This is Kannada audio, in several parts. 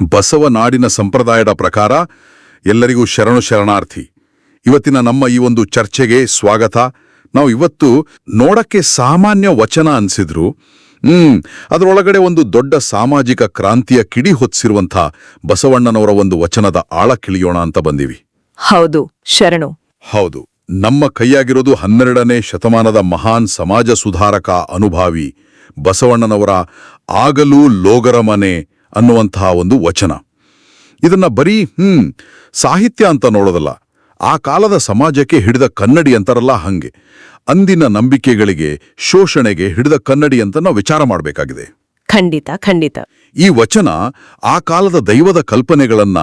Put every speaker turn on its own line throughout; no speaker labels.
ಬಸವನಾಡಿನ ಸಂಪ್ರದಾಯದ ಪ್ರಕಾರ ಎಲ್ಲರಿಗೂ ಶರಣು ಶರಣಾರ್ಥಿ. ಇವತ್ತಿನ ನಮ್ಮ ಈ ಒಂದು ಚರ್ಚೆಗೆ ಸ್ವಾಗತ. ನಾವು ಇವತ್ತು ನೋಡಕ್ಕೆ ಸಾಮಾನ್ಯ ವಚನ ಅನ್ಸಿದ್ರು. ಹ್ಮ್ ಅದರೊಳಗಡೆ ಒಂದು ದೊಡ್ಡ ಸಾಮಾಜಿಕ ಕ್ರಾಂತಿಯ ಕಿಡಿ ಹೊತ್ಸಿರುವಂಥ ಬಸವಣ್ಣನವರ ಒಂದು ವಚನದ ಆಳ ಕಿಳಿಯೋಣ ಅಂತ ಬಂದಿವಿ.
ಹೌದು ಶರಣು.
ಹೌದು ನಮ್ಮ ಕೈಯಾಗಿರೋದು ಹನ್ನೆರಡನೇ ಶತಮಾನದ ಮಹಾನ್ ಸಮಾಜ ಸುಧಾರಕ ಅನುಭಾವಿ ಬಸವಣ್ಣನವರ ಆಗಲೂ ಲೋಗರ ಮನೆ ಅನ್ನುವಂತಹ ಒಂದು ವಚನ. ಇದನ್ನ ಬರೀ ಹ್ಮ್ ಸಾಹಿತ್ಯ ಅಂತ ನೋಡೋದಲ್ಲ. ಆ ಕಾಲದ ಸಮಾಜಕ್ಕೆ ಹಿಡಿದ ಕನ್ನಡಿ ಅಂತಾರಲ್ಲ ಹಂಗೆ. ಅಂದಿನ ನಂಬಿಕೆಗಳಿಗೆ ಶೋಷಣೆಗೆ ಹಿಡಿದ ಕನ್ನಡಿ ಅಂತ ನಾವು ವಿಚಾರ ಮಾಡಬೇಕಾಗಿದೆ.
ಖಂಡಿತ ಖಂಡಿತ.
ಈ ವಚನ ಆ ಕಾಲದ ದೈವದ ಕಲ್ಪನೆಗಳನ್ನ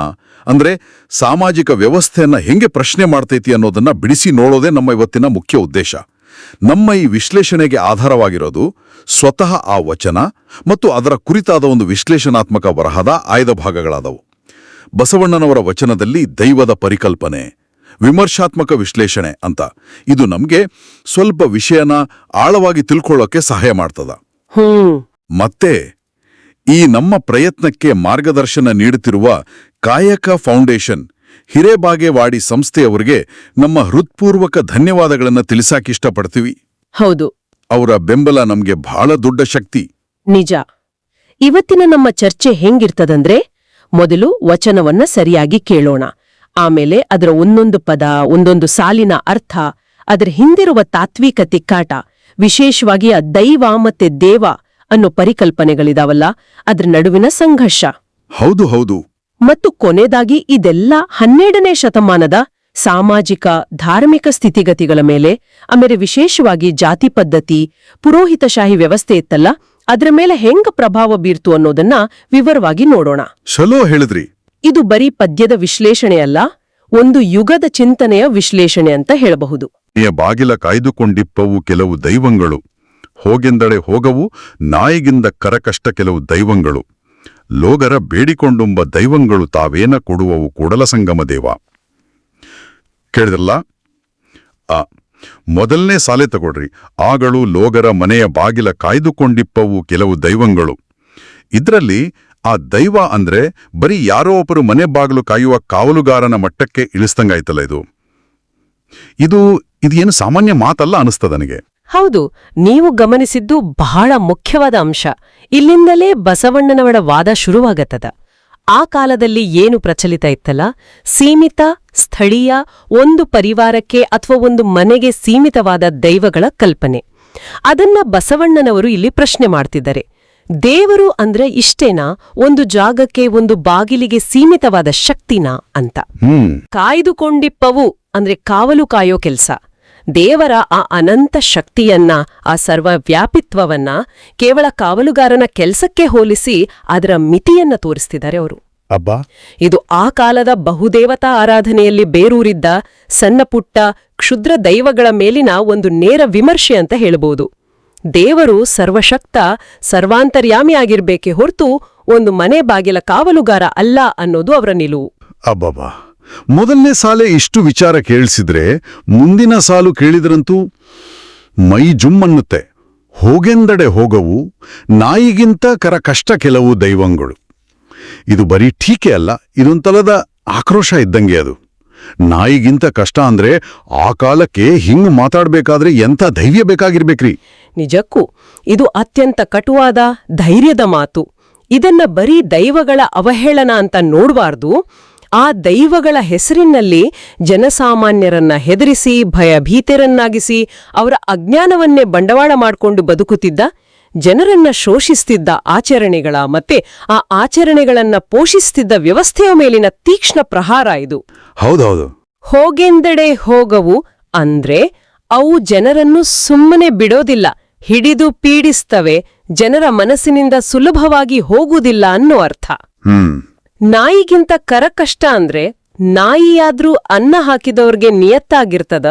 ಅಂದ್ರೆ ಸಾಮಾಜಿಕ ವ್ಯವಸ್ಥೆಯನ್ನ ಹೆಂಗೆ ಪ್ರಶ್ನೆ ಮಾಡ್ತೈತಿ ಅನ್ನೋದನ್ನ ಬಿಡಿಸಿ ನೋಡೋದೇ ನಮ್ಮ ಇವತ್ತಿನ ಮುಖ್ಯ ಉದ್ದೇಶ. ನಮ್ಮ ಈ ವಿಶ್ಲೇಷಣೆಗೆ ಆಧಾರವಾಗಿರೋದು ಸ್ವತಃ ಆ ವಚನ ಮತ್ತು ಅದರ ಕುರಿತಾದ ಒಂದು ವಿಶ್ಲೇಷಣಾತ್ಮಕ ಬರಹದ ಆಯ್ದ ಭಾಗಗಳಾದವು. ಬಸವಣ್ಣನವರ ವಚನದಲ್ಲಿ ದೈವದ ಪರಿಕಲ್ಪನೆ ವಿಮರ್ಶಾತ್ಮಕ ವಿಶ್ಲೇಷಣೆ ಅಂತ. ಇದು ನಮಗೆ ಸ್ವಲ್ಪ ವಿಷಯನ ಆಳವಾಗಿ ತಿಳ್ಕೊಳ್ಳೋಕೆ ಸಹಾಯ ಮಾಡ್ತದ. ಮತ್ತೆ ಈ ನಮ್ಮ ಪ್ರಯತ್ನಕ್ಕೆ ಮಾರ್ಗದರ್ಶನ ನೀಡುತ್ತಿರುವ ಕಾಯಕ ಫೌಂಡೇಶನ್ ಹಿರೇಬಾಗೇವಾಡಿ ಸಂಸ್ಥೆಯವರಿಗೆ ನಮ್ಮ ಹೃತ್ಪೂರ್ವಕ ಧನ್ಯವಾದಗಳನ್ನು ತಿಳಿಸಾಕಿಷ್ಟಪಡ್ತೀವಿ
ಹೌದು.
ಅವರ ಬೆಂಬಲ ನಮ್ಗೆ ಬಹಳ ದೊಡ್ಡ ಶಕ್ತಿ.
ನಿಜ. ಇವತ್ತಿನ ನಮ್ಮ ಚರ್ಚೆ ಹೆಂಗಿರ್ತದಂದ್ರೆ ಮೊದಲು ವಚನವನ್ನ ಸರಿಯಾಗಿ ಕೇಳೋಣ. ಆಮೇಲೆ ಅದರ ಒಂದೊಂದು ಪದ ಒಂದೊಂದು ಸಾಲಿನ ಅರ್ಥ ಅದರ ಹಿಂದಿರುವ ತಾತ್ವಿಕ ತಿಕ್ಕಾಟ ವಿಶೇಷವಾಗಿ ಆ ದೈವ ಮತ್ತೆ ದೇವ ಅನ್ನೋ ಪರಿಕಲ್ಪನೆಗಳಿದಾವಲ್ಲ ಅದ್ರ ನಡುವಿನ ಸಂಘರ್ಷ.
ಹೌದು ಹೌದು.
ಮತ್ತು ಕೊನೆದಾಗಿ ಇದೆಲ್ಲ ಹನ್ನೆರಡನೇ ಶತಮಾನದ ಸಾಮಾಜಿಕ ಧಾರ್ಮಿಕ ಸ್ಥಿತಿಗತಿಗಳ ಮೇಲೆ ಆಮೇಲೆ ವಿಶೇಷವಾಗಿ ಜಾತಿ ಪದ್ಧತಿ ಪುರೋಹಿತಶಾಹಿ ವ್ಯವಸ್ಥೆ ಇತ್ತಲ್ಲ ಅದರ ಮೇಲೆ ಹೆಂಗ ಪ್ರಭಾವ ಬೀರ್ತು ಅನ್ನೋದನ್ನ ವಿವರವಾಗಿ ನೋಡೋಣ.
ಚಲೋ ಹೇಳಿದ್ರಿ.
ಇದು ಬರೀ ಪದ್ಯದ ವಿಶ್ಲೇಷಣೆಯಲ್ಲ ಒಂದು ಯುಗದ ಚಿಂತನೆಯ ವಿಶ್ಲೇಷಣೆ ಅಂತ ಹೇಳಬಹುದು.
ಬಾಗಿಲ ಕಾಯ್ದುಕೊಂಡಿಪ್ಪವು ಕೆಲವು ದೈವಂಗಳು ಹೋಗೆಂದಡೆ ಹೋಗವು ನಾಯಿಗಿಂದ ಕರಕಷ್ಟ ಕೆಲವು ದೈವಂಗಳು. ಲೋಗರ ಬೇಡಿಕೊಂಡುಂಬ ದೈವಂಗಳು ತಾವೇನ ಕೊಡುವವು ಕೂಡಲ ಸಂಗಮ ದೇವ. ಕೇಳಿದ್ರಲ್ಲ? ಆ, ಮೊದಲನೇ ಸಾಲೆ ತಗೊಳ್ರಿ. ಆಗಳು, ಲೋಗರ ಮನೆಯ ಬಾಗಿಲ ಕಾಯ್ದುಕೊಂಡಿಪ್ಪವು ಕೆಲವು ದೈವಂಗಳು. ಇದರಲ್ಲಿ ಆ ದೈವ ಅಂದ್ರೆ ಬರೀ ಯಾರೋ ಒಬ್ಬರು ಮನೆ ಬಾಗಿಲು ಕಾಯುವ ಕಾವಲುಗಾರನ ಮಟ್ಟಕ್ಕೆ ಇಳಿಸ್ದಂಗಾಯ್ತಲ್ಲ ಇದು. ಇದು ಇದೇನು ಸಾಮಾನ್ಯ ಮಾತಲ್ಲ ಅನಿಸ್ತದ ನನಗೆ.
ಹೌದು, ನೀವು ಗಮನಿಸಿದ್ದು ಬಹಳ ಮುಖ್ಯವಾದ ಅಂಶ. ಇಲ್ಲಿಂದಲೇ ಬಸವಣ್ಣನವರ ವಾದ ಶುರುವಾಗತ್ತದ. ಆ ಕಾಲದಲ್ಲಿ ಏನು ಪ್ರಚಲಿತ ಇತ್ತಲ್ಲ? ಸೀಮಿತ ಸ್ಥಳೀಯ ಒಂದು ಪರಿವಾರಕ್ಕೆ ಅಥವಾ ಒಂದು ಮನೆಗೆ ಸೀಮಿತವಾದ ದೈವಗಳ ಕಲ್ಪನೆ. ಅದನ್ನ ಬಸವಣ್ಣನವರು ಇಲ್ಲಿ ಪ್ರಶ್ನೆ ಮಾಡ್ತಿದ್ದಾರೆ. ದೇವರು ಅಂದ್ರೆ ಇಷ್ಟೇನಾ? ಒಂದು ಜಾಗಕ್ಕೆ ಒಂದು ಬಾಗಿಲಿಗೆ ಸೀಮಿತವಾದ ಶಕ್ತಿನಾ ಅಂತ. ಕಾಯ್ದುಕೊಂಡಿಪ್ಪವು ಅಂದ್ರೆ ಕಾವಲು ಕಾಯೋ ಕೆಲ್ಸ. ದೇವರ ಆ ಅನಂತ ಶಕ್ತಿಯನ್ನ ಆ ಸರ್ವವ್ಯಾಪಿತ್ವವನ್ನ ಕೇವಲ ಕಾವಲುಗಾರನ ಕೆಲಸಕ್ಕೆ ಹೋಲಿಸಿ ಅದರ ಮಿತಿಯನ್ನ ತೋರಿಸ್ತಿದ್ದಾರೆ ಅವರು.
ಅಬ್ಬಾ!
ಇದು ಆ ಕಾಲದ ಬಹುದೇವತಾ ಆರಾಧನೆಯಲ್ಲಿ ಬೇರೂರಿದ್ದ ಸಣ್ಣಪುಟ್ಟ ಕ್ಷುದ್ರ ದೈವಗಳ ಮೇಲಿನ ಒಂದು ನೇರ ವಿಮರ್ಶೆ ಅಂತ ಹೇಳಬಹುದು ದೇವರು ಸರ್ವಶಕ್ತ ಸರ್ವಾಂತರ್ಯಾಮಿಯಾಗಿರ್ಬೇಕೆ ಹೊರತು ಒಂದು ಮನೆ ಬಾಗಿಲ ಕಾವಲುಗಾರ ಅಲ್ಲ ಅನ್ನೋದು ಅವರ ನಿಲುವು.
ಅಬ್ಬಬ್ಬಾ! ಮೊದಲನೇ ಸಾಲೆ ಇಷ್ಟು ವಿಚಾರ ಕೇಳಿಸಿದ್ರೆ ಮುಂದಿನ ಸಾಲು ಕೇಳಿದ್ರಂತೂ, ಮೈ ಜುಮ್ಮನ್ನುತ್ತೆ ಹೋಗೆಂದಡೆ ಹೋಗವು, ನಾಯಿಗಿಂತ ಕರ ಕಷ್ಟ ಕೆಲವು ದೈವಂಗಳು. ಇದು ಬರೀ ಟೀಕೆ ಅಲ್ಲ ಇದೊಂತಲದ ಆಕ್ರೋಶ ಇದ್ದಂಗೆ ಅದು. ನಾಯಿಗಿಂತ ಕಷ್ಟ ಅಂದ್ರೆ ಆ ಕಾಲಕ್ಕೆ ಹಿಂಗ್ ಮಾತಾಡ್ಬೇಕಾದ್ರೆ ಎಂಥ ಧೈರ್ಯ ಬೇಕಾಗಿರ್ಬೇಕ್ರಿ?
ನಿಜಕ್ಕೂ, ಇದು ಅತ್ಯಂತ ಕಟುವಾದ, ಧೈರ್ಯದ ಮಾತು. ಇದನ್ನ ಬರೀ ದೈವಗಳ ಅವಹೇಳನ ಅಂತ ನೋಡಬಾರ್ದು. ಆ ದೈವಗಳ ಹೆಸರಿನಲ್ಲಿ ಜನಸಾಮಾನ್ಯರನ್ನ ಹೆದರಿಸಿ ಭಯಭೀತರನ್ನಾಗಿಸಿ ಅವರ ಅಜ್ಞಾನವನ್ನೇ ಬಂಡವಾಳ ಮಾಡಿಕೊಂಡು ಬದುಕುತ್ತಿದ್ದ ಜನರನ್ನ ಶೋಷಿಸ್ತಿದ್ದ ಆಚರಣೆಗಳ ಮತ್ತೆ ಆ ಆಚರಣೆಗಳನ್ನ ಪೋಷಿಸ್ತಿದ್ದ ವ್ಯವಸ್ಥೆಯ ಮೇಲಿನ ತೀಕ್ಷ್ಣ ಪ್ರಹಾರ ಇದು.
ಹೌದೌದು.
ಹೋಗೆಂದೆಡೆ ಹೋಗವು ಅಂದ್ರೆ ಅವು ಜನರನ್ನು ಸುಮ್ಮನೆ ಬಿಡೋದಿಲ್ಲ ಹಿಡಿದು ಪೀಡಿಸ್ತವೆ ಜನರ ಮನಸ್ಸಿನಿಂದ ಸುಲಭವಾಗಿ ಹೋಗುವುದಿಲ್ಲ ಅನ್ನೋ ಅರ್ಥ
ಹ್ಮ್.
ನಾಯಿಗಿಂತ ಕರಕಷ್ಟ ಅಂದ್ರೆ ನಾಯಿಯಾದ್ರೂ ಅನ್ನ ಹಾಕಿದವ್ರಿಗೆ ನಿಯತ್ತಾಗಿರ್ತದ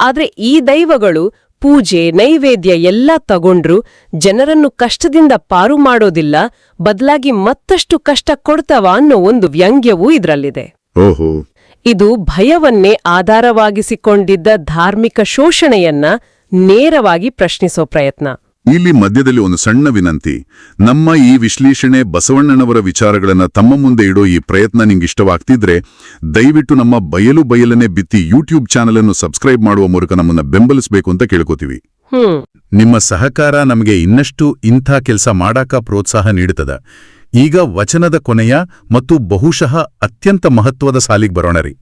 ಆದ್ರೆ ಈ ದೈವಗಳು ಪೂಜೆ ನೈವೇದ್ಯ ಎಲ್ಲ ತಗೊಂಡ್ರು ಜನರನ್ನು ಕಷ್ಟದಿಂದ ಪಾರು ಮಾಡೋದಿಲ್ಲ ಬದಲಾಗಿ ಮತ್ತಷ್ಟು ಕಷ್ಟ ಕೊಡ್ತವ ಅನ್ನೋ ಒಂದು ವ್ಯಂಗ್ಯವೂ ಇದರಲ್ಲಿದೆ. ಇದು ಭಯವನ್ನೇ ಆಧಾರವಾಗಿಸಿಕೊಂಡಿದ್ದ ಧಾರ್ಮಿಕ ಶೋಷಣೆಯನ್ನ ನೇರವಾಗಿ ಪ್ರಶ್ನಿಸೋ ಪ್ರಯತ್ನ.
ಇಲ್ಲಿ ಮಧ್ಯದಲ್ಲಿ ಒಂದು ಸಣ್ಣ ವಿನಂತಿ. ನಮ್ಮ ಈ ವಿಶ್ಲೇಷಣೆ ಬಸವಣ್ಣನವರ ವಿಚಾರಗಳನ್ನು ತಮ್ಮ ಮುಂದೆ ಇಡೋ ಈ ಪ್ರಯತ್ನ ನಿಮ್ಗೆ ಇಷ್ಟವಾಗ್ತಿದ್ರೆ ದಯವಿಟ್ಟು ನಮ್ಮ ಬಯಲು ಬಯಲನೆ ಬಿತ್ತಿ ಯೂಟ್ಯೂಬ್ ಚಾನೆಲ್ ಅನ್ನು ಸಬ್ಸ್ಕ್ರೈಬ್ ಮಾಡುವ ಮೂಲಕ ನಮ್ಮನ್ನ ಬೆಂಬಲಿಸಬೇಕು ಅಂತ ಕೇಳ್ಕೋತೀವಿ.
ನಿಮ್ಮ ಸಹಕಾರ ನಮಗೆ ಇನ್ನಷ್ಟು ಇಂಥ ಕೆಲಸ ಮಾಡಾಕ ಪ್ರೋತ್ಸಾಹ ನೀಡುತ್ತದ. ಈಗ ವಚನದ ಕೊನೆಯ ಮತ್ತು ಬಹುಶಃ ಅತ್ಯಂತ ಮಹತ್ವದ ಸಾಲಿಗೆ ಬರೋಣರಿ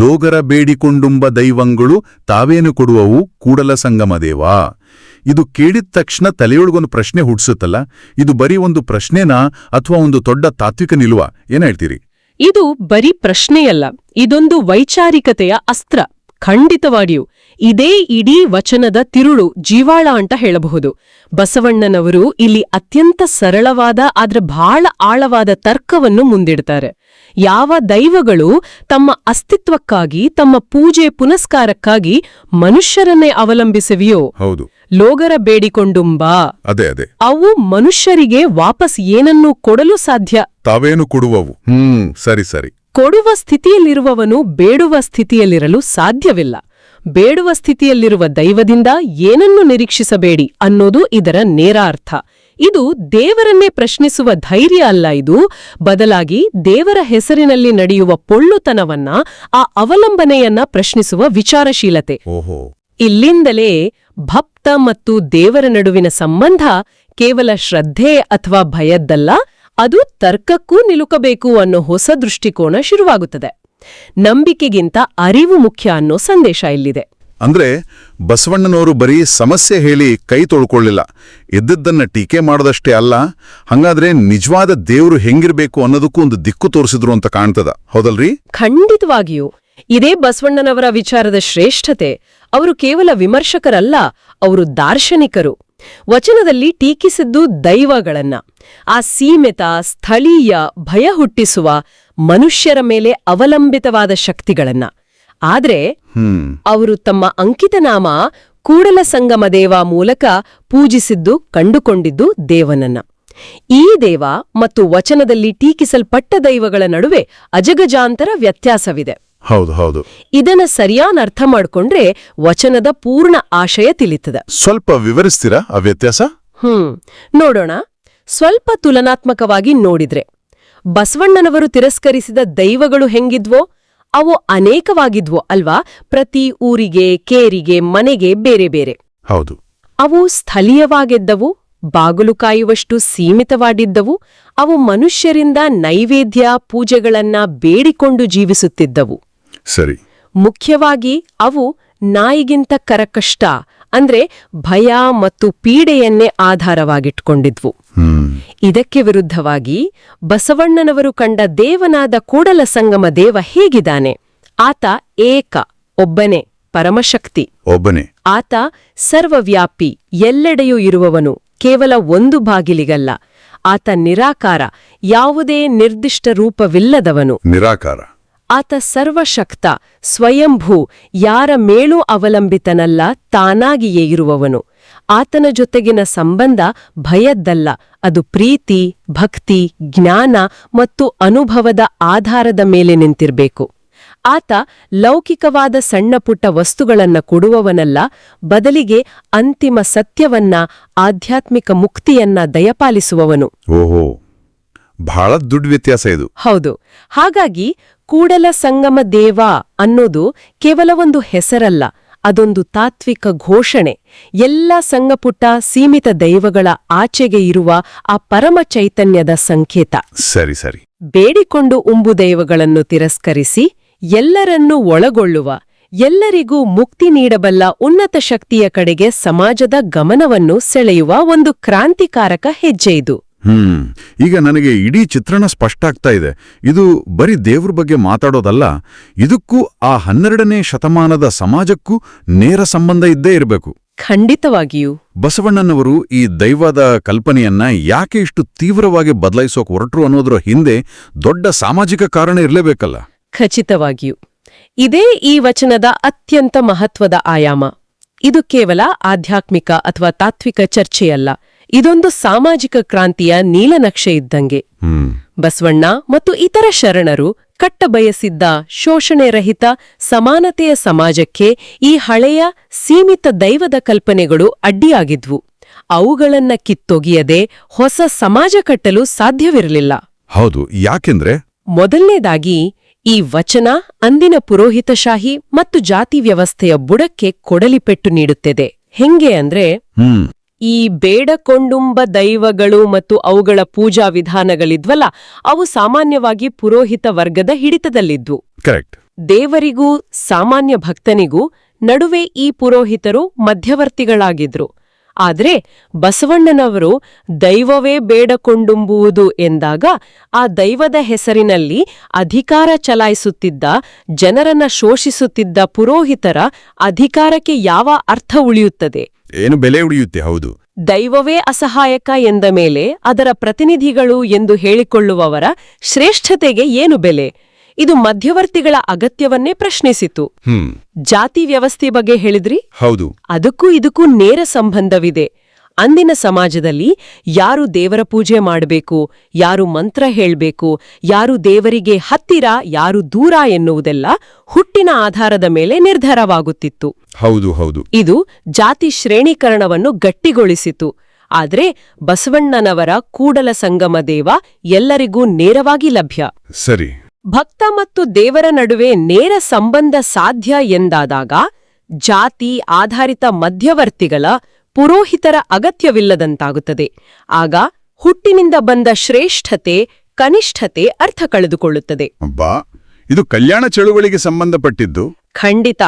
ಲೋಗರ ಬೇಡಿಕೊಂಡುಂಬ ದೈವಂಗಳು ತಾವೇನು ಕೊಡುವವು? ಕೂಡಲ ಸಂಗಮ ದೇವಾ. ಇದು ಕೇಳಿದ ತಕ್ಷಣ ತಲೆಯೊಳಗೊಂದು ಪ್ರಶ್ನೆ ಹುಡ್ಸುತ್ತಲ್ಲ ಇದು ಬರೀ ಒಂದು ಪ್ರಶ್ನೆನಾ ಅಥವಾ ಒಂದು ದೊಡ್ಡ ತಾತ್ವಿಕ ನಿಲುವ? ಏನ್ ಹೇಳ್ತೀರಿ?
ಇದು ಬರೀ ಪ್ರಶ್ನೆಯಲ್ಲ, ಇದೊಂದು ವೈಚಾರಿಕತೆಯ ಅಸ್ತ್ರ. ಖಂಡಿತವಾಗಿಯೂ ಇದೇ ಇಡೀ ವಚನದ ತಿರುಳು ಜೀವಾಳ ಅಂತ ಹೇಳಬಹುದು. ಬಸವಣ್ಣನವರು ಇಲ್ಲಿ ಅತ್ಯಂತ ಸರಳವಾದ ಆದರೆ ಬಹಳ ಆಳವಾದ ತರ್ಕವನ್ನು ಮುಂದಿಡ್ತಾರೆ. ಯಾವ ದೈವಗಳು ತಮ್ಮ ಅಸ್ತಿತ್ವಕ್ಕಾಗಿ ತಮ್ಮ ಪೂಜೆ ಪುನಸ್ಕಾರಕ್ಕಾಗಿ ಮನುಷ್ಯರನ್ನೇ ಅವಲಂಬಿಸಿವೆಯೋ?
ಹೌದು.
ಲೋಗರ ಬೇಡಿಕೊಂಡುಂಬಾ
ಅದೇ ಅದೇ.
ಅವು ಮನುಷ್ಯರಿಗೆ ವಾಪಸ್ ಏನನ್ನೂ ಕೊಡಲು ಸಾಧ್ಯ?
ತಾವೇನು ಕೊಡುವವು? ಹ್ಮ್ ಸರಿ ಸರಿ.
ಕೊಡುವ ಸ್ಥಿತಿಯಲ್ಲಿರುವವನು ಬೇಡುವ ಸ್ಥಿತಿಯಲ್ಲಿರಲು ಸಾಧ್ಯವಿಲ್ಲ. ಬೇಡುವ ಸ್ಥಿತಿಯಲ್ಲಿರುವ ದೈವದಿಂದ ಏನನ್ನು ನಿರೀಕ್ಷಿಸಬೇಡಿ ಅನ್ನೋದು ಇದರ ನೇರ ಅರ್ಥ ಇದು ದೇವರನ್ನೇ ಪ್ರಶ್ನಿಸುವ ಧೈರ್ಯ ಅಲ್ಲ ಇದು. ಬದಲಾಗಿ ದೇವರ ಹೆಸರಿನಲ್ಲಿ ನಡೆಯುವ ಪೊಳ್ಳುತನವನ್ನ ಆ ಅವಲಂಬನೆಯನ್ನ ಪ್ರಶ್ನಿಸುವ ವಿಚಾರಶೀಲತೆ.
ಓಹೋ.
ಇಲ್ಲಿಂದಲೇ ಭಕ್ತ ಮತ್ತು ದೇವರ ನಡುವಿನ ಸಂಬಂಧ ಕೇವಲ ಶ್ರದ್ಧೆ ಅಥವಾ ಭಯದ್ದಲ್ಲ ಅದು ತರ್ಕಕ್ಕೂ ನಿಲುಕಬೇಕು ಅನ್ನೋ ಹೊಸ ದೃಷ್ಟಿಕೋನ ಶುರುವಾಗುತ್ತದೆ. ನಂಬಿಕೆಗಿಂತ ಅರಿವು ಮುಖ್ಯ ಅನ್ನೋ ಸಂದೇಶ ಇಲ್ಲಿದೆ.
ಅಂದ್ರೆ ಬಸವಣ್ಣನವರು ಬರೀ ಸಮಸ್ಯೆ ಹೇಳಿ ಕೈ ತೊಳ್ಕೊಳ್ಳಿಲ್ಲ. ಇದ್ದದ್ದನ್ನ ಟೀಕೆ ಮಾಡೋದಷ್ಟೇ ಅಲ್ಲ ಹಂಗಾದ್ರೆ ನಿಜವಾದ ದೇವರು ಹೆಂಗಿರ್ಬೇಕು ಅನ್ನೋದಕ್ಕೂ ಒಂದು ದಿಕ್ಕು ತೋರಿಸಿದ್ರು ಅಂತ ಕಾಣ್ತದ. ಹೌದಲ್ರಿ?
ಖಂಡಿತವಾಗಿಯೂ. ಇದೇ ಬಸವಣ್ಣನವರ ವಿಚಾರದ ಶ್ರೇಷ್ಠತೆ. ಅವರು ಕೇವಲ ವಿಮರ್ಶಕರಲ್ಲ ಅವರು ದಾರ್ಶನಿಕರು. ವಚನದಲ್ಲಿ ಟೀಕಿಸಿದ್ದು ದೈವಗಳನ್ನ. ಆ ಸೀಮಿತ ಸ್ಥಳೀಯ ಭಯ ಹುಟ್ಟಿಸುವ ಮನುಷ್ಯರ ಮೇಲೆ ಅವಲಂಬಿತವಾದ ಶಕ್ತಿಗಳನ್ನ. ಆದ್ರೆ ಅವರು ತಮ್ಮ ಅಂಕಿತನಾಮ ಕೂಡಲ ಸಂಗಮ ದೇವ ಮೂಲಕ ಪೂಜಿಸಿದ್ದು ಕಂಡುಕೊಂಡಿದ್ದು ದೇವನನ್ನ. ಈ ದೇವ ಮತ್ತು ವಚನದಲ್ಲಿ ಟೀಕಿಸಲ್ಪಟ್ಟ ದೈವಗಳ ನಡುವೆ ಅಜಗಜಾಂತರ ವ್ಯತ್ಯಾಸವಿದೆ.
ಹೌದು ಹೌದು.
ಇದನ್ನ ಸರಿಯಾನ್ ಅರ್ಥ ಮಾಡ್ಕೊಂಡ್ರೆ ವಚನದ ಪೂರ್ಣ ಆಶಯ ತಿಳಿತದ.
ಸ್ವಲ್ಪ ವಿವರಿಸ್ತೀರಾ ಆ ವ್ಯತ್ಯಾಸ?
ಹ್ಮ್ ನೋಡೋಣ. ಸ್ವಲ್ಪ ತುಲನಾತ್ಮಕವಾಗಿ ನೋಡಿದ್ರೆ ಬಸವಣ್ಣನವರು ತಿರಸ್ಕರಿಸಿದ ದೈವಗಳು ಹೆಂಗಿದ್ವೋ ಅವು ಅನೇಕವಾಗಿದ್ವೋ ಅಲ್ವಾ? ಪ್ರತಿ ಊರಿಗೆ ಕೇರಿಗೆ ಮನೆಗೆ ಬೇರೆ ಬೇರೆ.
ಹೌದು.
ಅವು ಸ್ಥಳೀಯವಾಗಿದ್ದವು ಬಾಗಲು ಕಾಯುವಷ್ಟು ಸೀಮಿತವಾಗಿದ್ದವು ಅವು ಮನುಷ್ಯರಿಂದ ನೈವೇದ್ಯ ಪೂಜೆಗಳನ್ನ ಬೇಡಿಕೊಂಡು ಜೀವಿಸುತ್ತಿದ್ದವು.
ಸರಿ.
ಮುಖ್ಯವಾಗಿ ಅವು ನಾಯಿಗಿಂತ ಕರಕಷ್ಟ ಅಂದ್ರೆ ಭಯ ಮತ್ತು ಪೀಡೆಯನ್ನೇ ಆಧಾರವಾಗಿಟ್ಕೊಂಡಿದ್ವು. ಇದಕ್ಕೆ ವಿರುದ್ಧವಾಗಿ ಬಸವಣ್ಣನವರು ಕಂಡ ದೇವನಾದ ಕೂಡಲ ಸಂಗಮ ದೇವ ಹೇಗಿದ್ದಾನೆ. ಆತ ಏಕ ಒಬ್ಬನೇ ಪರಮಶಕ್ತಿ.
ಒಬ್ಬನೇ.
ಆತ ಸರ್ವವ್ಯಾಪಿ ಎಲ್ಲೆಡೆಯೂ ಇರುವವನು ಕೇವಲ ಒಂದು ಬಾಗಿಲಿಗಲ್ಲ. ಆತ ನಿರಾಕಾರ ಯಾವುದೇ ನಿರ್ದಿಷ್ಟ ರೂಪವಿಲ್ಲದವನು.
ನಿರಾಕಾರ.
ಆತ ಸರ್ವಶಕ್ತ ಸ್ವಯಂಭೂ ಯಾರ ಮೇಲೂ ಅವಲಂಬಿತನಲ್ಲ ತಾನಾಗಿಯೇ ಇರುವವನು. ಆತನ ಜೊತೆಗಿನ ಸಂಬಂಧ ಭಯದ್ದಲ್ಲ ಅದು ಪ್ರೀತಿ ಭಕ್ತಿ ಜ್ಞಾನ ಮತ್ತು ಅನುಭವದ ಆಧಾರದ ಮೇಲೆ ನಿಂತಿರಬೇಕು. ಆತ ಲೌಕಿಕವಾದ ಸಣ್ಣಪುಟ್ಟ ವಸ್ತುಗಳನ್ನ ಕೊಡುವವನಲ್ಲ ಬದಲಿಗೆ ಅಂತಿಮ ಸತ್ಯವನ್ನ ಆಧ್ಯಾತ್ಮಿಕ ಮುಕ್ತಿಯನ್ನ ದಯಪಾಲಿಸುವವನು.
ಓಹೋ ಬಹಳ ದುಡ್ ವ್ಯತ್ಯಾಸ ಇದು.
ಹೌದು ಹಾಗಾಗಿ ಕೂಡಲ ಸಂಗಮ ದೇವ ಅನ್ನೋದು ಕೇವಲ ಒಂದು ಹೆಸರಲ್ಲ ಅದೊಂದು ತಾತ್ವಿಕ ಘೋಷಣೆ. ಎಲ್ಲ ಸಂಗಪುಟ್ಟ ಸೀಮಿತ ದೈವಗಳ ಆಚೆಗೆ ಇರುವ ಆ ಪರಮ ಚೈತನ್ಯದ ಸಂಕೇತ.
ಸರಿ ಸರಿ.
ಬೇಡಿಕೊಂಡು ಉಂಬು ದೈವಗಳನ್ನು ತಿರಸ್ಕರಿಸಿ ಎಲ್ಲರನ್ನೂ ಒಳಗೊಳ್ಳುವ ಎಲ್ಲರಿಗೂ ಮುಕ್ತಿ ನೀಡಬಲ್ಲ ಉನ್ನತ ಶಕ್ತಿಯ ಕಡೆಗೆ ಸಮಾಜದ ಗಮನವನ್ನು ಸೆಳೆಯುವ ಒಂದು ಕ್ರಾಂತಿಕಾರಕ ಹೆಜ್ಜೆ ಇದು.
ಹ್ಮ್. ಈಗ ನನಗೆ ಇಡೀ ಚಿತ್ರಣ ಸ್ಪಷ್ಟ ಆಗ್ತಾ ಇದೆ. ಇದು ಬರೀ ದೇವ್ರ ಬಗ್ಗೆ ಮಾತಾಡೋದಲ್ಲ. ಇದಕ್ಕೂ ಆ ಹನ್ನೆರಡನೇ ಶತಮಾನದ ಸಮಾಜಕ್ಕೂ ನೇರ ಸಂಬಂಧ ಇದ್ದೇ ಇರಬೇಕು.
ಖಂಡಿತವಾಗಿಯೂ.
ಬಸವಣ್ಣನವರು ಈ ದೈವದ ಕಲ್ಪನೆಯನ್ನ ಯಾಕೆ ಇಷ್ಟು ತೀವ್ರವಾಗಿ ಬದಲಾಯಿಸೋಕ್ ಹೊರಟ್ರು ಅನ್ನೋದ್ರ ಹಿಂದೆ ದೊಡ್ಡ ಸಾಮಾಜಿಕ ಕಾರಣ ಇರಲೇಬೇಕಲ್ಲ.
ಖಚಿತವಾಗಿಯೂ. ಇದೇ ಈ ವಚನದ ಅತ್ಯಂತ ಮಹತ್ವದ ಆಯಾಮ. ಇದು ಕೇವಲ ಆಧ್ಯಾತ್ಮಿಕ ಅಥವಾ ತಾತ್ವಿಕ ಚರ್ಚೆಯಲ್ಲ. ಇದೊಂದು ಸಾಮಾಜಿಕ ಕ್ರಾಂತಿಯ ನೀಲನಕ್ಷೆ ಇದ್ದಂಗೆ. ಬಸವಣ್ಣ ಮತ್ತು ಇತರ ಶರಣರು ಕಟ್ಟಬಯಸಿದ್ದ ಶೋಷಣೆ ರಹಿತ ಸಮಾನತೆಯ ಸಮಾಜಕ್ಕೆ ಈ ಹಳೆಯ ಸೀಮಿತ ದೈವದ ಕಲ್ಪನೆಗಳು ಅಡ್ಡಿಯಾಗಿದ್ವು. ಅವುಗಳನ್ನ ಕಿತ್ತೊಗೆಯದೆ ಹೊಸ ಸಮಾಜ ಕಟ್ಟಲು ಸಾಧ್ಯವಿರಲಿಲ್ಲ.
ಹೌದು ಯಾಕೆಂದ್ರೆ?
ಮೊದಲನೇದಾಗಿ ಈ ವಚನ ಅಂದಿನ ಪುರೋಹಿತಶಾಹಿ ಮತ್ತು ಜಾತಿ ವ್ಯವಸ್ಥೆಯ ಬುಡಕ್ಕೆ ಕೊಡಲಿಪೆಟ್ಟು ನೀಡುತ್ತದೆ. ಹೆಂಗೆ ಅಂದ್ರೆ? ಈ ಬೇಡಕೊಂಡುಂಬ ದೈವಗಳು ಮತ್ತು ಅವುಗಳ ಪೂಜಾ ವಿಧಾನಗಳಿದ್ವಲ್ಲ ಅವು ಸಾಮಾನ್ಯವಾಗಿ ಪುರೋಹಿತ ವರ್ಗದ ಹಿಡಿತದಲ್ಲಿದ್ವು.
ಕರೆಕ್ಟ್
ದೇವರಿಗೂ ಸಾಮಾನ್ಯ ಭಕ್ತನಿಗೂ ನಡುವೆ ಈ ಪುರೋಹಿತರು ಮಧ್ಯವರ್ತಿಗಳಾಗಿದ್ರು. ಆದರೆ ಬಸವಣ್ಣನವರು ದೈವವೇ ಬೇಡಕೊಂಡುಂಬುವುದು ಎಂದಾಗ ಆ ದೈವದ ಹೆಸರಿನಲ್ಲಿ ಅಧಿಕಾರ ಚಲಾಯಿಸುತ್ತಿದ್ದ ಜನರನ್ನ ಶೋಷಿಸುತ್ತಿದ್ದ ಪುರೋಹಿತರ ಅಧಿಕಾರಕ್ಕೆ ಯಾವ ಅರ್ಥ ಉಳಿಯುತ್ತದೆ?
ಏನು ಬೆಲೆ ಉಳಿಯುತ್ತೆ? ಹೌದು.
ದೈವವೇ ಅಸಹಾಯಕ ಎಂದ ಮೇಲೆ ಅದರ ಪ್ರತಿನಿಧಿಗಳು ಎಂದು ಹೇಳಿಕೊಳ್ಳುವವರ ಶ್ರೇಷ್ಠತೆಗೆ ಏನು ಬೆಲೆ? ಇದು ಮಧ್ಯವರ್ತಿಗಳ ಅಗತ್ಯವನ್ನೇ ಪ್ರಶ್ನಿಸಿತು. ಜಾತಿ ವ್ಯವಸ್ಥೆ ಬಗ್ಗೆ ಹೇಳಿದ್ರಿ?
ಹೌದು.
ಅದಕ್ಕೂ ಇದಕ್ಕೂ ನೇರ ಸಂಬಂಧವಿದೆ. ಅಂದಿನ ಸಮಾಜದಲ್ಲಿ ಯಾರು ದೇವರ ಪೂಜೆ ಮಾಡಬೇಕು ಯಾರು ಮಂತ್ರ ಹೇಳಬೇಕು ಯಾರು ದೇವರಿಗೆ ಹತ್ತಿರ ಯಾರು ದೂರ ಎನ್ನುವುದೆಲ್ಲ ಹುಟ್ಟಿನ ಆಧಾರದ ಮೇಲೆ ನಿರ್ಧಾರವಾಗುತ್ತಿತ್ತು.
ಹೌದು ಹೌದು.
ಇದು ಜಾತಿ ಶ್ರೇಣೀಕರಣವನ್ನು ಗಟ್ಟಿಗೊಳಿಸಿತು. ಆದರೆ ಬಸವಣ್ಣನವರ ಕೂಡಲ ಸಂಗಮ ದೇವ ಎಲ್ಲರಿಗೂ ನೇರವಾಗಿ ಲಭ್ಯ.
ಸರಿ.
ಭಕ್ತ ಮತ್ತು ದೇವರ ನಡುವೆ ನೇರ ಸಂಬಂಧ ಸಾಧ್ಯ ಎಂದಾದಾಗ ಜಾತಿ ಆಧಾರಿತ ಮಧ್ಯವರ್ತಿಗಳ ಪುರೋಹಿತರ ಅಗತ್ಯವಿಲ್ಲದಂತಾಗುತ್ತದೆ. ಆಗ ಹುಟ್ಟಿನಿಂದ ಬಂದ ಶ್ರೇಷ್ಠತೆ ಕನಿಷ್ಠತೆ ಅರ್ಥ ಕಳೆದುಕೊಳ್ಳುತ್ತದೆ.
ಬಾ ಇದು ಕಲ್ಯಾಣ ಚಳುವಳಿಗೆ ಸಂಬಂಧಪಟ್ಟಿದ್ದು?
ಖಂಡಿತ.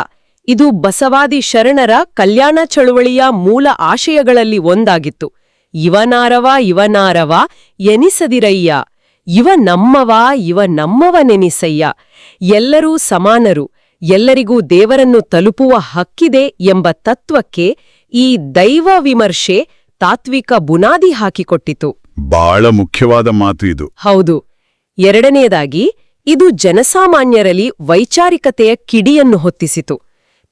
ಇದು ಬಸವಾದಿ ಶರಣರ ಕಲ್ಯಾಣ ಚಳುವಳಿಯ ಮೂಲ ಆಶಯಗಳಲ್ಲಿ ಒಂದಾಗಿತ್ತು. ಇವನಾರವ ಇವನಾರವ ಎನಿಸದಿರಯ್ಯ. ಇವ ನಮ್ಮವ ಇವ ನಮ್ಮವನೆನಿಸಯ್ಯ. ಎಲ್ಲರೂ ಸಮಾನರು. ಎಲ್ಲರಿಗೂ ದೇವರನ್ನು ತಲುಪುವ ಹಕ್ಕಿದೆ ಎಂಬ ತತ್ವಕ್ಕೆ ಈ ದೈವ ವಿಮರ್ಶೆ ತಾತ್ವಿಕ ಬುನಾದಿ ಹಾಕಿಕೊಟ್ಟಿತು.
ಬಹಳ ಮುಖ್ಯವಾದ ಮಾತು ಇದು.
ಹೌದು. ಎರಡನೆಯದಾಗಿ ಇದು ಜನಸಾಮಾನ್ಯರಲ್ಲಿ ವೈಚಾರಿಕತೆಯ ಕಿಡಿಯನ್ನು ಹೊತ್ತಿಸಿತು.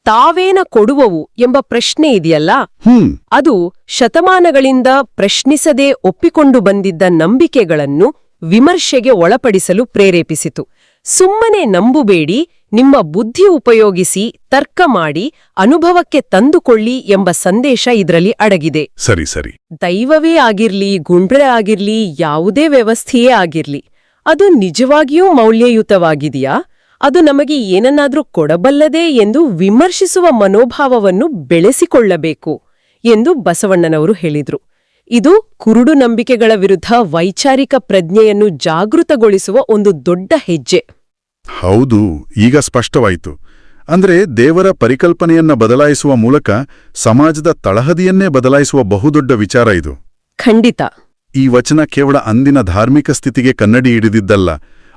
ತಾವೇನ ಕೊಡುವವು ಎಂಬ ಪ್ರಶ್ನೆ ಇದೆಯಲ್ಲ?
ಹ್ಮ್.
ಅದು ಶತಮಾನಗಳಿಂದ ಪ್ರಶ್ನಿಸದೆ ಒಪ್ಪಿಕೊಂಡು ಬಂದಿದ್ದ ನಂಬಿಕೆಗಳನ್ನು ವಿಮರ್ಶೆಗೆ ಒಳಪಡಿಸಲು ಪ್ರೇರೇಪಿಸಿತು. ಸುಮ್ಮನೆ ನಂಬುಬೇಡಿ ನಿಮ್ಮ ಬುದ್ಧಿ ಉಪಯೋಗಿಸಿ ತರ್ಕ ಮಾಡಿ ಅನುಭವಕ್ಕೆ ತಂದುಕೊಳ್ಳಿ ಎಂಬ ಸಂದೇಶ ಇದರಲ್ಲಿ ಅಡಗಿದೆ.
ಸರಿ ಸರಿ.
ದೈವವೇ ಆಗಿರ್ಲಿ ಗುಂಡ್ರೆ ಆಗಿರ್ಲಿ ಯಾವುದೇ ವ್ಯವಸ್ಥೆಯೇ ಆಗಿರ್ಲಿ ಅದು ನಿಜವಾಗಿಯೂ ಮೌಲ್ಯಯುತವಾಗಿದೆಯಾ? ಅದು ನಮಗೆ ಏನನ್ನಾದ್ರೂ ಕೊಡಬಲ್ಲದೆ ಎಂದು ವಿಮರ್ಶಿಸುವ ಮನೋಭಾವವನ್ನು ಬೆಳೆಸಿಕೊಳ್ಳಬೇಕು ಎಂದು ಬಸವಣ್ಣನವರು ಹೇಳಿದರು. ಇದು ಕುರುಡು ನಂಬಿಕೆಗಳ ವಿರುದ್ಧ ವೈಚಾರಿಕ ಪ್ರಜ್ಞೆಯನ್ನು ಜಾಗೃತಗೊಳಿಸುವ ಒಂದು ದೊಡ್ಡ ಹೆಜ್ಜೆ.
ಹೌದು ಈಗ ಸ್ಪಷ್ಟವಾಯಿತು. ಅಂದ್ರೆ ದೇವರ ಪರಿಕಲ್ಪನೆಯನ್ನ ಬದಲಾಯಿಸುವ ಮೂಲಕ ಸಮಾಜದ ತಳಹದಿಯನ್ನೇ ಬದಲಾಯಿಸುವ ಬಹುದೊಡ್ಡ ವಿಚಾರ ಇದು.
ಖಂಡಿತ.
ಈ ವಚನ ಕೇವಲ ಅಂದಿನ ಧಾರ್ಮಿಕ ಸ್ಥಿತಿಗೆ ಕನ್ನಡಿ ಹಿಡಿದಿದ್ದಲ್ಲ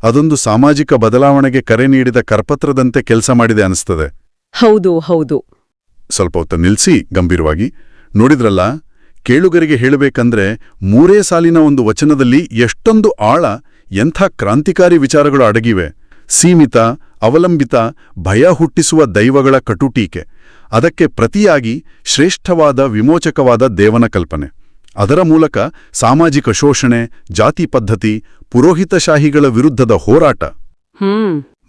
ಅದೊಂದು ಸಾಮಾಜಿಕ ಬದಲಾವಣೆಗೆ ಕರೆ ನೀಡಿದ ಕರಪತ್ರದಂತೆ ಕೆಲಸ ಮಾಡಿದೆ ಅನಿಸ್ತದೆ.
ಹೌದು ಹೌದು.
ಸ್ವಲ್ಪ ಹೊತ್ತು ನಿಲ್ಸಿ ಗಂಭೀರವಾಗಿ. ನೋಡಿದ್ರಲ್ಲ ಕೇಳುಗರಿಗೆ ಹೇಳಬೇಕಂದ್ರೆ ಮೂರೇ ಸಾಲಿನ ಒಂದು ವಚನದಲ್ಲಿ ಎಷ್ಟೊಂದು ಆಳ ಎಂಥ ಕ್ರಾಂತಿಕಾರಿ ವಿಚಾರಗಳು ಅಡಗಿವೆ. ಸೀಮಿತ ಅವಲಂಬಿತ ಭಯ ಹುಟ್ಟಿಸುವ ದೈವಗಳ ಕಟುಟೀಕೆ. ಅದಕ್ಕೆ ಪ್ರತಿಯಾಗಿ ಶ್ರೇಷ್ಠವಾದ ವಿಮೋಚಕವಾದ ದೇವನ ಕಲ್ಪನೆ. ಅದರ ಮೂಲಕ ಸಾಮಾಜಿಕ ಶೋಷಣೆ ಜಾತಿ ಪದ್ಧತಿ ಪುರೋಹಿತಶಾಹಿಗಳ ವಿರುದ್ಧದ ಹೋರಾಟ.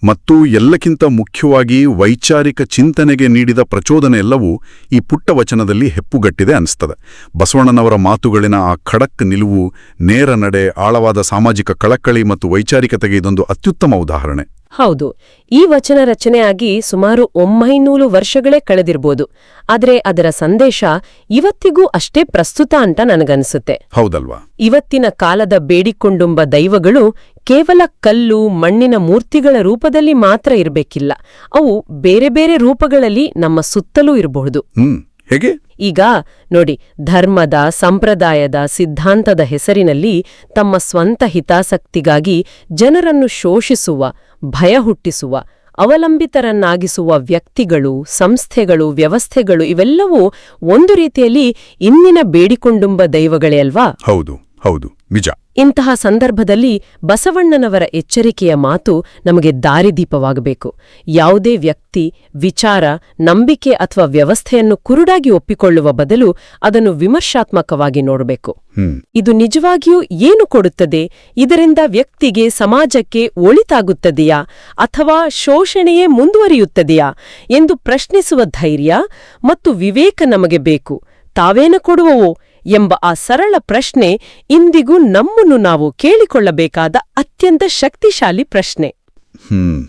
ಮತ್ತು ಎಲ್ಲಕ್ಕಿಂತ ಮುಖ್ಯವಾಗಿ ವೈಚಾರಿಕ ಚಿಂತನೆಗೆ ನೀಡಿದ ಪ್ರಚೋದನೆ ಎಲ್ಲವೂ ಈ ಪುಟ್ಟ ವಚನದಲ್ಲಿ ಹೆಪ್ಪುಗಟ್ಟಿದೆ ಅನಿಸ್ತದೆ. ಬಸವಣ್ಣನವರ ಮಾತುಗಳಿನ ಆ ಖಡಕ್ ನಿಲುವು ನೇರ ನಡೆ ಆಳವಾದ ಸಾಮಾಜಿಕ ಕಳಕಳಿ ಮತ್ತು ವೈಚಾರಿಕತೆಗೆ ಇದೊಂದು ಅತ್ಯುತ್ತಮ ಉದಾಹರಣೆ.
ಹೌದು ಈ ವಚನ ರಚನೆಯಾಗಿ ಸುಮಾರು ಒಂಬೈನೂರು ವರ್ಷಗಳೇ ಕಳೆದಿರ್ಬೋದು. ಆದರೆ ಅದರ ಸಂದೇಶ ಇವತ್ತಿಗೂ ಅಷ್ಟೇ ಪ್ರಸ್ತುತ ಅಂತ ನನಗನ್ಸುತ್ತೆ.
ಹೌದಲ್ವಾ?
ಇವತ್ತಿನ ಕಾಲದ ಬೇಡಿಕೊಂಡುಂಬ ದೈವಗಳು ಕೇವಲ ಕಲ್ಲು ಮಣ್ಣಿನ ಮೂರ್ತಿಗಳ ರೂಪದಲ್ಲಿ ಮಾತ್ರ ಇರಬೇಕಿಲ್ಲ. ಅವು ಬೇರೆ ಬೇರೆ ರೂಪಗಳಲ್ಲಿ ನಮ್ಮ ಸುತ್ತಲೂ ಇರಬಹುದು.
ಹೇಗೆ?
ಈಗ ನೋಡಿ ಧರ್ಮದ ಸಂಪ್ರದಾಯದ ಸಿದ್ಧಾಂತದ ಹೆಸರಿನಲ್ಲಿ ತಮ್ಮ ಸ್ವಂತ ಹಿತಾಸಕ್ತಿಗಾಗಿ ಜನರನ್ನು ಶೋಷಿಸುವ ಭಯ ಹುಟ್ಟಿಸುವ ಅವಲಂಬಿತರನ್ನಾಗಿಸುವ ವ್ಯಕ್ತಿಗಳು ಸಂಸ್ಥೆಗಳು ವ್ಯವಸ್ಥೆಗಳು ಇವೆಲ್ಲವೂ ಒಂದು ರೀತಿಯಲ್ಲಿ ಇಂದಿನ ಬೇಡಿಕೊಂಡುಂಬ ದೈವಗಳೇ ಅಲ್ವಾ?
ಹೌದು ಹೌದು ನಿಜ.
ಇಂತಹ ಸಂದರ್ಭದಲ್ಲಿ ಬಸವಣ್ಣನವರ ಎಚ್ಚರಿಕೆಯ ಮಾತು ನಮಗೆ ದಾರಿದೀಪವಾಗಬೇಕು. ಯಾವುದೇ ವ್ಯಕ್ತಿ ವಿಚಾರ ನಂಬಿಕೆ ಅಥವಾ ವ್ಯವಸ್ಥೆಯನ್ನು ಕುರುಡಾಗಿ ಒಪ್ಪಿಕೊಳ್ಳುವ ಬದಲು ಅದನ್ನು ವಿಮರ್ಶಾತ್ಮಕವಾಗಿ ನೋಡಬೇಕು. ಇದು ನಿಜವಾಗಿಯೂ ಏನು ಕೊಡುತ್ತದೆ? ಇದರಿಂದ ವ್ಯಕ್ತಿಗೆ ಸಮಾಜಕ್ಕೆ ಒಳಿತಾಗುತ್ತದೆಯಾ? ಅಥವಾ ಶೋಷಣೆಯೇ ಮುಂದುವರಿಯುತ್ತದೆಯಾ? ಎಂದು ಪ್ರಶ್ನಿಸುವ ಧೈರ್ಯ ಮತ್ತು ವಿವೇಕ ನಮಗೆ ಬೇಕು. ತಾವೇನ ಕೊಡುವವೋ? ಎಂಬ ಆ ಸರಳ ಪ್ರಶ್ನೆ ಇಂದಿಗೂ ನಮ್ಮನ್ನು ನಾವು ಕೇಳಿಕೊಳ್ಳಬೇಕಾದ ಅತ್ಯಂತ ಶಕ್ತಿಶಾಲಿ ಪ್ರಶ್ನೆ.
ಹ್ಮ್.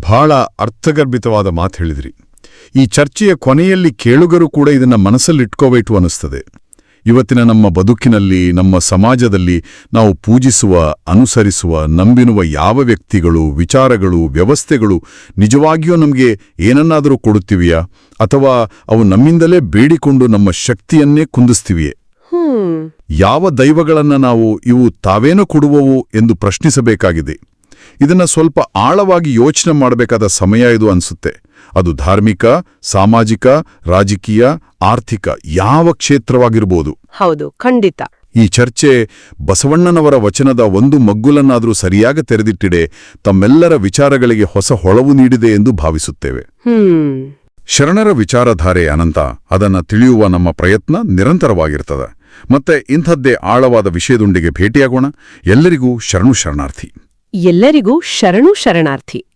ಬಹಳ ಅರ್ಥಗರ್ಭಿತವಾದ ಮಾತು ಹೇಳಿದ್ರಿ. ಈ ಚರ್ಚೆಯ ಕೊನೆಯಲ್ಲಿ ಕೇಳುಗರು ಕೂಡ ಇದನ್ನ ಮನಸ್ಸಲ್ಲಿಟ್ಕೋಬೇಕು ಅನಿಸ್ತದೆ ಇವತ್ತಿನ ನಮ್ಮ ಬದುಕಿನಲ್ಲಿ, ನಮ್ಮ ಸಮಾಜದಲ್ಲಿ ನಾವು ಪೂಜಿಸುವ, ಅನುಸರಿಸುವ ನಂಬಿನುವ ಯಾವ ವ್ಯಕ್ತಿಗಳು, ವಿಚಾರಗಳು, ವ್ಯವಸ್ಥೆಗಳು ನಿಜವಾಗಿಯೂ ನಮಗೆ ಏನನ್ನಾದರೂ ಕೊಡುತ್ತಿವೆಯಾ? ಅಥವಾ ಅವು ನಮ್ಮಿಂದಲೇ ಬೇಡಿಕೊಂಡು ನಮ್ಮ ಶಕ್ತಿಯನ್ನೇ ಕುಂದಿಸ್ತಿವೆಯೇ? ಯಾವ ದೈವಗಳನ್ನ ನಾವು ಇವು ತಾವೇನೋ ಕೊಡುವವು ಎಂದು ಪ್ರಶ್ನಿಸಬೇಕಾಗಿದೆ. ಇದನ್ನ ಸ್ವಲ್ಪ ಆಳವಾಗಿ ಯೋಚನೆ ಮಾಡಬೇಕಾದ ಸಮಯ ಇದು ಅನ್ಸುತ್ತೆ. ಅದು ಧಾರ್ಮಿಕ ಸಾಮಾಜಿಕ ರಾಜಕೀಯ ಆರ್ಥಿಕ ಯಾವ ಕ್ಷೇತ್ರವಾಗಿರಬಹುದು
ಹೌದು ಖಂಡಿತ.
ಈ ಚರ್ಚೆ ಬಸವಣ್ಣನವರ ವಚನದ ಒಂದು ಮಗ್ಗುಲನ್ನಾದರೂ ಸರಿಯಾಗಿ ತೆರೆದಿಟ್ಟಿಡೆ ತಮ್ಮೆಲ್ಲರ ವಿಚಾರಗಳಿಗೆ ಹೊಸ ಹೊಳವು ನೀಡಿದೆ ಎಂದು ಭಾವಿಸುತ್ತೇವೆ. ಶರಣರ ವಿಚಾರಧಾರೆ ಅನಂತ ಅದನ್ನ ತಿಳಿಯುವ ನಮ್ಮ ಪ್ರಯತ್ನ ನಿರಂತರವಾಗಿರ್ತದೆ. ಮತ್ತೆ ಇಂಥದ್ದೇ ಆಳವಾದ ವಿಷಯದೊಂದಿಗೆ ಭೇಟಿಯಾಗೋಣ. ಎಲ್ಲರಿಗೂ ಶರಣು ಶರಣಾರ್ಥಿ.
ಎಲ್ಲರಿಗೂ ಶರಣು ಶರಣಾರ್ಥಿ.